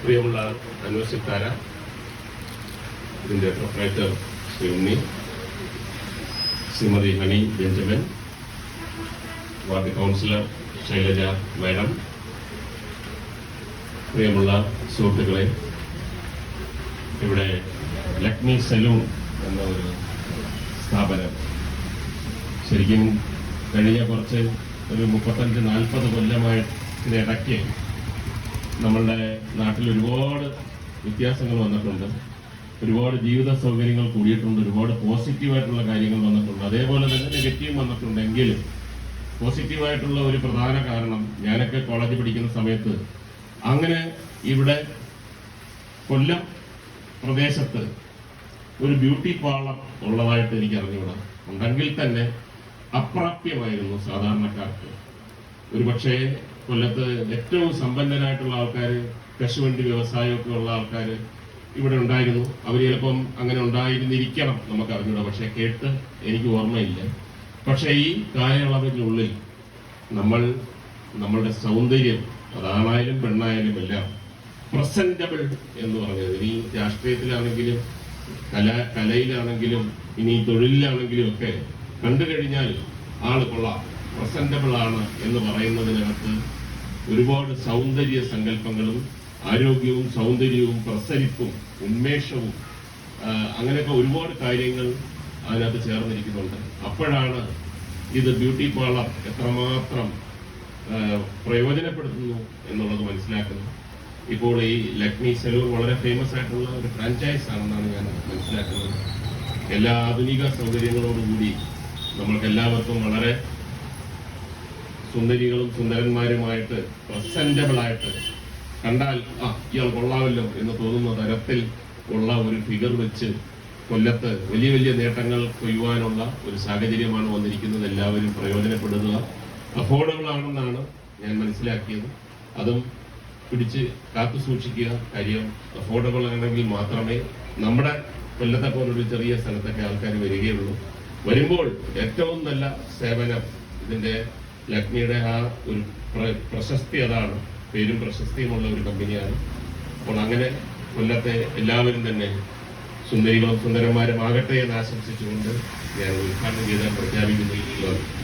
പ്രിയമുള്ള അന്വേഷിക്കാര ഇതിന്റെ proprietor Shri Unni Shrimati Honey Benjamin ward councillor Shailaja madam പ്രിയമുള്ള സുഹൃത്തുക്കളെ ഇവിടെ ലക്ഷ്മി സലൂൺ എന്ന ഒരു സ്ഥാപനം. ശരിക്കും കഴിഞ്ഞ കുറച്ച് ഒരു മുപ്പത്തഞ്ച് നാൽപ്പത് കൊല്ലമായതിനിടയ്ക്ക് നമ്മളുടെ നാട്ടിൽ ഒരുപാട് വ്യത്യാസങ്ങൾ വന്നിട്ടുണ്ട്. ഒരുപാട് ജീവിത സൗകര്യങ്ങൾ കൂടിയിട്ടുണ്ട്. ഒരുപാട് പോസിറ്റീവായിട്ടുള്ള കാര്യങ്ങൾ വന്നിട്ടുണ്ട്. അതേപോലെ തന്നെ നെഗറ്റീവ് വന്നിട്ടുണ്ടെങ്കിലും പോസിറ്റീവായിട്ടുള്ള ഒരു പ്രധാന കാരണം ഞാനൊക്കെ കോളേജ് പഠിക്കുന്ന സമയത്ത് അങ്ങനെ ഇവിടെ കൊല്ലം പ്രദേശത്ത് ഒരു ബ്യൂട്ടി പാർലർ ഉള്ളതായിട്ട് എനിക്ക് അറിഞ്ഞുകൂടാ. ഉണ്ടെങ്കിൽ തന്നെ അപ്രാപ്യമായിരുന്നു സാധാരണക്കാർക്ക്. ഒരുപക്ഷെ കൊല്ലത്ത് ഏറ്റവും സമ്പന്നരായിട്ടുള്ള ആൾക്കാർ കശുവണ്ടി വ്യവസായമൊക്കെ ഉള്ള ആൾക്കാർ ഇവിടെ ഉണ്ടായിരുന്നു. അവർ ചിലപ്പം അങ്ങനെ ഉണ്ടായിരുന്നിരിക്കണം നമുക്ക് അറിഞ്ഞൂടാ പക്ഷേ കേട്ട് എനിക്ക് ഓർമ്മയില്ല. പക്ഷേ ഈ കാലയളവിനുള്ളിൽ നമ്മൾ നമ്മളുടെ സൗന്ദര്യം അതാണായാലും പെണ്ണായാലും എല്ലാം പ്രസന്റബിൾ എന്ന് പറഞ്ഞത്. ഇനി രാഷ്ട്രീയത്തിലാണെങ്കിലും കല കലയിലാണെങ്കിലും ഇനി തൊഴിലിലാണെങ്കിലും ഒക്കെ കണ്ടു കഴിഞ്ഞാൽ ആൾ കൊള്ളാം. പ്രസന്റബിൾ ആണ് എന്ന് പറയുന്നതിനകത്ത് ഒരുപാട് സൗന്ദര്യ സങ്കല്പങ്ങളും ആരോഗ്യവും സൗന്ദര്യവും പ്രസരിപ്പും ഉന്മേഷവും അങ്ങനെയൊക്കെ ഒരുപാട് കാര്യങ്ങൾ അതിനകത്ത് ചേർന്നിരിക്കുന്നുണ്ട്. അപ്പോഴാണ് ഇത് ബ്യൂട്ടി പാർലർ എത്രമാത്രം പ്രയോജനപ്പെടുത്തുന്നു എന്നുള്ളത് മനസ്സിലാക്കുന്നു ഇപ്പോൾ ഈ ലക്ഷ്മി സലൂൺ വളരെ ഫേമസ് ആയിട്ടുള്ള ഒരു ഫ്രാഞ്ചൈസ് ആണെന്നാണ് ഞാൻ മനസ്സിലാക്കുന്നത്. എല്ലാ ആധുനിക സൗകര്യങ്ങളോടുകൂടി നമ്മൾക്ക് എല്ലാവർക്കും വളരെ സുന്ദരികളും സുന്ദരന്മാരുമായിട്ട് പ്രസന്റബിൾ ആയിട്ട് കണ്ടാൽ ആ ഇയാൾ കൊള്ളാമല്ലോ എന്ന് തോന്നുന്ന തരത്തിൽ ഉള്ള ഒരു ഫിഗർ വെച്ച് കൊല്ലത്ത് വലിയ വലിയ നേട്ടങ്ങൾ കൊയ്യുവാനുള്ള ഒരു സാഹചര്യമാണ് വന്നിരിക്കുന്നത്. എല്ലാവരും പ്രയോജനപ്പെടുന്നത് അഫോർഡബിൾ ആണെന്നാണ് ഞാൻ മനസ്സിലാക്കിയത്. അതും പിടിച്ച് കാത്തു സൂക്ഷിക്കുക. കാര്യം അഫോർഡബിൾ ആണെങ്കിൽ മാത്രമേ നമ്മുടെ കൊല്ലത്തെ പോലൊരു ചെറിയ സ്ഥലത്തൊക്കെ ആൾക്കാർ വരികയുള്ളൂ. വരുമ്പോൾ ഏറ്റവും നല്ല സേവനം ഇതിന്റെ ലക്ഷ്മിയുടെ ആ ഒരു പ്ര- പ്രശസ്തി അതാണ്. പേരും പ്രശസ്തിയുമുള്ള ഒരു കമ്പനിയാണ്. അപ്പോൾ അങ്ങനെ കൊല്ലത്തെ എല്ലാവരും തന്നെ സുന്ദരികളും സുന്ദരന്മാരും ആകട്ടെ എന്ന് ആശംസിച്ചുകൊണ്ട് ഞാൻ ഉദ്ഘാടനം ചെയ്താൽ പ്രഖ്യാപിക്കുന്നു.